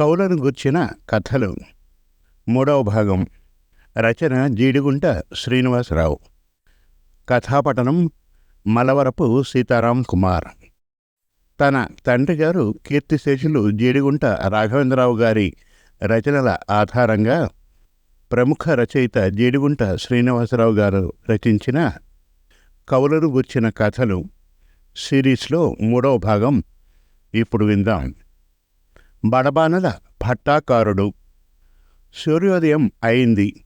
కౌలను గుర్చిన కథలు. మూడవ భాగం. రచన జీడిగుంట శ్రీనివాసరావు. కథాపటనం మలవరపు సీతారాం కుమార్. తన తండ్రి గారు కీర్తిశేషులు జీడిగుంట రాఘవేంద్రరావు గారి రచనల ఆధారంగా ప్రముఖ రచయిత జీడిగుంట శ్రీనివాసరావు గారు రచించిన కవులను గుర్చిన కథలు. సిరీస్లో మూడవ భాగం. ఇప్పుడు విందాం. బడబానల భట్టాకారుడు సూర్యోదయం అయింది.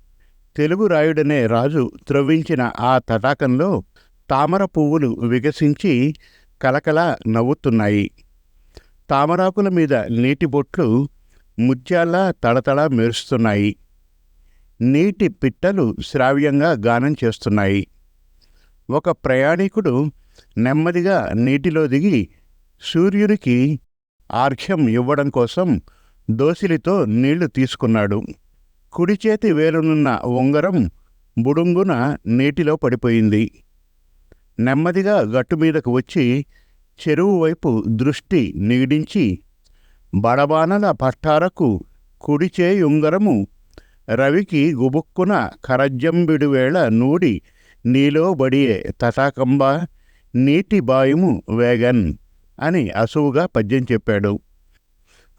తెలుగు రాయుడనే రాజు త్రవ్వించిన ఆ తటాకంలో తామర పువ్వులు వికసించి కలకల నవ్వుతున్నాయి. తామరాకుల మీద నీటి బొట్లు ముత్యాల్లా తడతడ మెరుస్తున్నాయి. నీటి పిట్టలు శ్రావ్యంగా గానం చేస్తున్నాయి. ఒక ప్రయాణికుడు నెమ్మదిగా నీటిలో దిగి సూర్యునికి ఆర్ఘ్యం ఇవ్వడం కోసం దోసిలితో నీళ్ళు తీసుకున్నాడు. కుడి చేతి వేలునున్న ఉంగరం బుడుంగున నీటిలో పడిపోయింది. నెమ్మదిగా గట్టుమీదకు వచ్చి చెరువు వైపు దృష్టి నిగిడించి బడబానల పట్టారకు కుడిచే ఉంగరము రవికి గుబుక్కున కరజ్జంబిడువేళ నూడి నీలో బడియే తటాకంబ నీటి బాయుము వేగన్. అని అసువుగా పద్యం చెప్పాడు.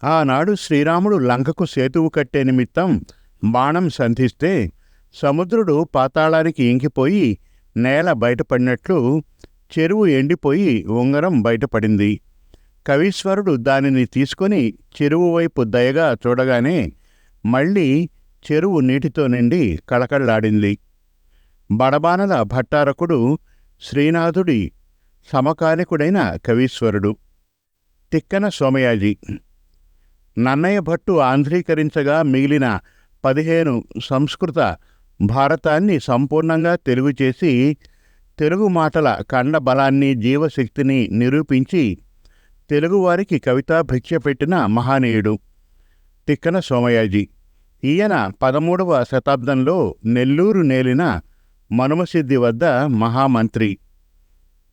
ఆనాడు శ్రీరాముడు లంకకు సేతువు కట్టే నిమిత్తం బాణం సంధిస్తే సముద్రుడు పాతాళానికి ఇంకిపోయి నేల బయటపడినట్లు చెరువు ఎండిపోయి ఉంగరం బయటపడింది. కవీశ్వరుడు దానిని తీసుకొని చెరువు వైపు దయగా చూడగానే మళ్ళీ చెరువు నీటితో నిండి కళకళలాడింది. బడబానల భట్టారకుడు శ్రీనాథుడి సమకాలికుడైన కవీశ్వరుడు తిక్కన సోమయాజి నన్నయ్య భట్టు ఆంధ్రీకరించగా మిగిలిన పదిహేను సంస్కృత భారతాన్ని సంపూర్ణంగా తెలుగు చేసి తెలుగు మాటల కండబలాన్ని జీవశక్తిని నిరూపించి తెలుగువారికి కవితా భిక్ష పెట్టిన మహానీయుడు తిక్కన సోమయాజి. ఈయన పదమూడవ శతాబ్దంలో నెల్లూరు నేలిన మనుమసిద్ధి వద్ద మహామంత్రి.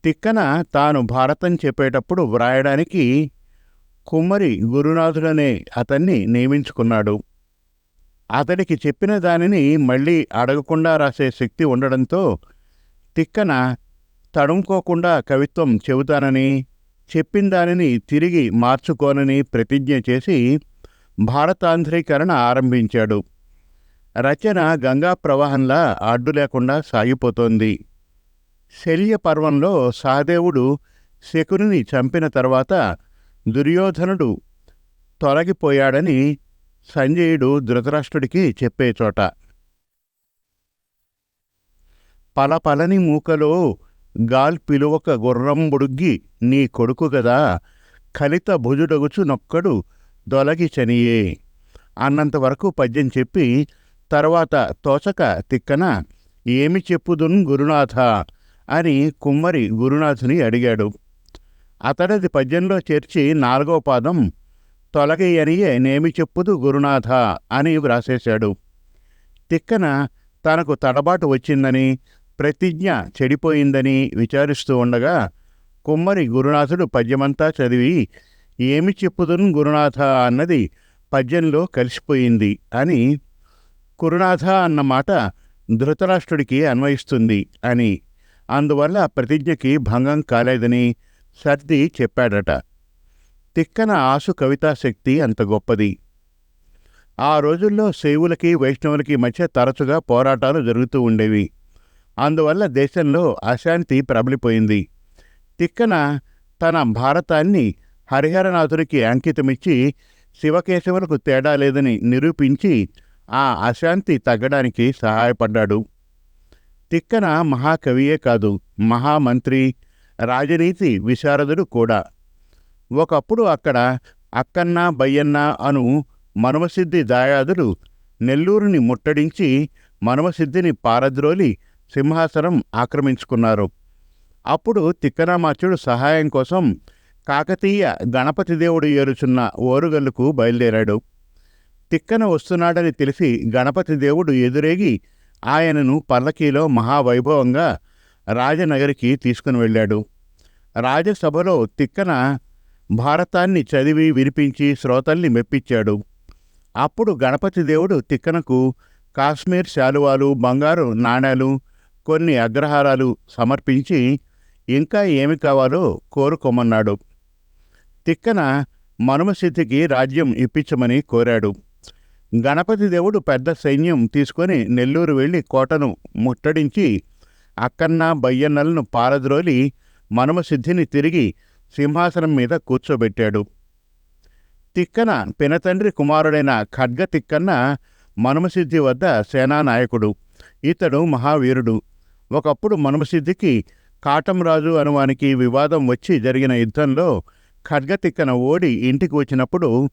తిక్కన తాను భారతం చెప్పేటప్పుడు వ్రాయడానికి కుమ్మరి గురునాథుడనే అతన్ని నియమించుకున్నాడు. అతడికి చెప్పిన దానిని మళ్ళీ అడగకుండా రాసే శక్తి ఉండడంతో తిక్కన తడుముకోకుండా కవిత్వం చెబుతానని చెప్పిన దానిని తిరిగి మార్చుకోనని ప్రతిజ్ఞ చేసి భారతాంధ్రీకరణ ఆరంభించాడు. రచన గంగా ప్రవాహంలా అడ్డు లేకుండా సాగిపోతోంది. శల్య పర్వంలో సహదేవుడు శకుని చంపిన తర్వాత దుర్యోధనుడు తొలగిపోయాడని సంజయుడు ధృతరాష్ట్రుడికి చెప్పే చోట. పలపలని మూకలో గాల్ పిలువక గుర్రంబుడుగ్గి నీ కొడుకు గదా కలిత భుజుడగుచు నొక్కడు దొలగి చనియే. అన్నంతవరకు పద్యం చెప్పి తర్వాత తోచక తిక్కన ఏమి చెప్పుదున్ గురునాథ? అని కుమ్మరి గురునాథుని అడిగాడు. అతడది పద్యంలో చేర్చి నాలుగో పాదం తొలగయ్యనియే నేమి చెప్పుదు గురునాథ అని వ్రాసేశాడు. తిక్కన తనకు తడబాటు వచ్చిందని ప్రతిజ్ఞ చెడిపోయిందని విచారిస్తూ ఉండగా కుమ్మరి గురునాథుడు పద్యమంతా చదివి ఏమి చెప్పుదును గురునాథ అన్నది పద్యంలో కలిసిపోయింది అని గురునాథ అన్న మాట ధృతరాష్ట్రుడికి అన్వయిస్తుంది అని అందువల్ల ప్రతిజ్ఞకి భంగం కాలేదని సర్ది చెప్పాడట. తిక్కన ఆసు కవితాశక్తి అంత గొప్పది. ఆ రోజుల్లో శైవులకి వైష్ణవులకి మధ్య తరచుగా పోరాటాలు జరుగుతూ ఉండేవి. అందువల్ల దేశంలో అశాంతి ప్రబలిపోయింది. తిక్కన తన భారతాన్ని హరిహరనాథుడికి అంకితమిచ్చి శివకేశవులకు తేడా లేదని నిరూపించి ఆ అశాంతి తగ్గడానికి సహాయపడ్డాడు. తిక్కన మహాకవియే కాదు మహామంత్రి రాజనీతి విశారదుడు కూడా. ఒకప్పుడు అక్కడ అక్కన్న బయ్యన్న అను మనమసిద్ధి దాయాదులు నెల్లూరుని ముట్టడించి మనమసిద్ధిని పారద్రోలి సింహాసనం ఆక్రమించుకున్నారు. అప్పుడు తిక్కనామాచుడు సహాయం కోసం కాకతీయ గణపతి దేవుడు ఏరుచున్న ఓరుగల్లుకు బయలుదేరాడు. తిక్కన వస్తున్నాడని తెలిసి గణపతి దేవుడు ఎదురేగి ఆయనను పల్లకీలో మహావైభవంగా రాజనగరికి తీసుకుని వెళ్ళాడు. రాజసభలో తిక్కన భారతాన్ని చదివి వినిపించి శ్రోతల్ని మెప్పించాడు. అప్పుడు గణపతి దేవుడు తిక్కనకు కాశ్మీర్ శాలువాలు బంగారు నాణేలు కొన్ని అగ్రహారాలు సమర్పించి ఇంకా ఏమి కావాలో కోరుకోమన్నాడు. తిక్కన మనుమసిద్ధికి రాజ్యం ఇప్పించమని కోరాడు. గణపతి దేవుడు పెద్ద సైన్యం తీసుకొని నెల్లూరు వెళ్ళి కోటను ముట్టడించి అక్కన్న బయ్యన్నలను పారద్రోలి మనుమసిద్ధిని తిరిగి సింహాసనం మీద కూర్చోబెట్టాడు. తిక్కన పినతండ్రి కుమారుడైన ఖడ్గ తిక్కన్న మనుమసిద్ధి వద్ద సేనానాయకుడు. ఇతడు మహావీరుడు. ఒకప్పుడు మనుమసిద్ధికి కాటంరాజు అనువానికి వివాదం వచ్చి జరిగిన యుద్ధంలో ఖడ్గతిక్కన ఓడి ఇంటికి వచ్చినప్పుడు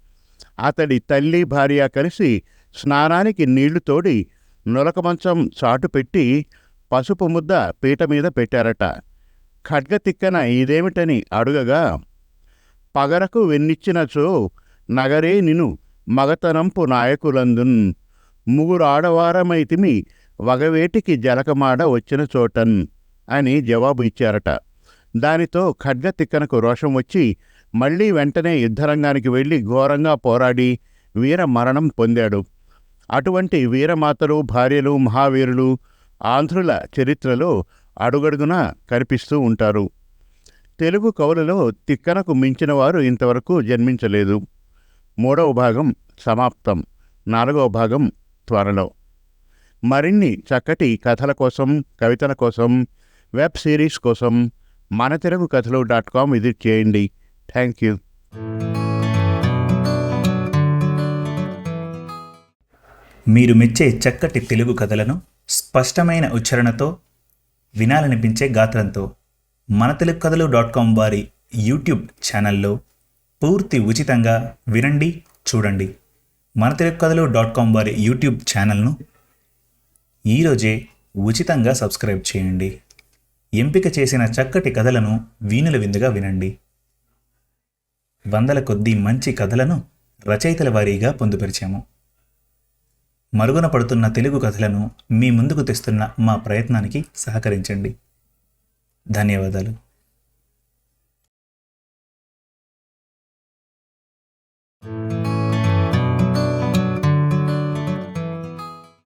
అతడి తల్లి భార్య కలిసి స్నానానికి నీళ్ళు తోడి నులకమంచం చాటు పెట్టి పసుపు ముద్ద పీట మీద పెట్టారట. ఖడ్గతిక్కన ఇదేమిటని అడుగగా పగరకు వెన్నిచ్చినచో నగరే నిను మగతనంపు నాయకులందున్. ముగ్గురు ఆడవారమైతిమి వగవేటికి జలకమాడ వచ్చిన చోటన్ అని జవాబు ఇచ్చారట. దానితో ఖడ్గతిక్కనకు రోషం వచ్చి మళ్ళీ వెంటనే యుద్ధరంగానికి వెళ్ళి ఘోరంగా పోరాడి వీర మరణం పొందాడు. అటువంటి వీరమాతలు భార్యలు మహావీరులు ఆంధ్రుల చరిత్రలో అడుగడుగున కనిపిస్తూ ఉంటారు. తెలుగు కవులలో తిక్కనకు మించిన వారు ఇంతవరకు జన్మించలేదు. మూడవ భాగం సమాప్తం. నాలుగవ భాగం త్వరలో. మరిన్ని చక్కటి కథల కోసం కవితల కోసం వెబ్ సిరీస్ కోసం మన Telugu Kathalu dot com visit చేయండి. థ్యాంక్ యూ మీరు మెచ్చే చక్కటి తెలుగు కథలను స్పష్టమైన ఉచ్చారణతో వినాలనిపించే గాత్రంతో మన తెలుగు కథలు డాట్ కామ్ వారి యూట్యూబ్ ఛానల్లో పూర్తి ఉచితంగా వినండి చూడండి. మన తెలుగు కథలు డాట్ కామ్ వారి యూట్యూబ్ ఛానల్ను ఈరోజే ఉచితంగా సబ్స్క్రైబ్ చేయండి. ఎంపిక చేసిన చక్కటి కథలను వీణుల విందుగా వినండి. వందల కొద్దీ మంచి కథలను రచయితల వారీగా పొందుపరిచాము. మరుగున పడుతున్న తెలుగు కథలను మీ ముందుకు తెస్తున్న మా ప్రయత్నానికి సహకరించండి. ధన్యవాదాలు.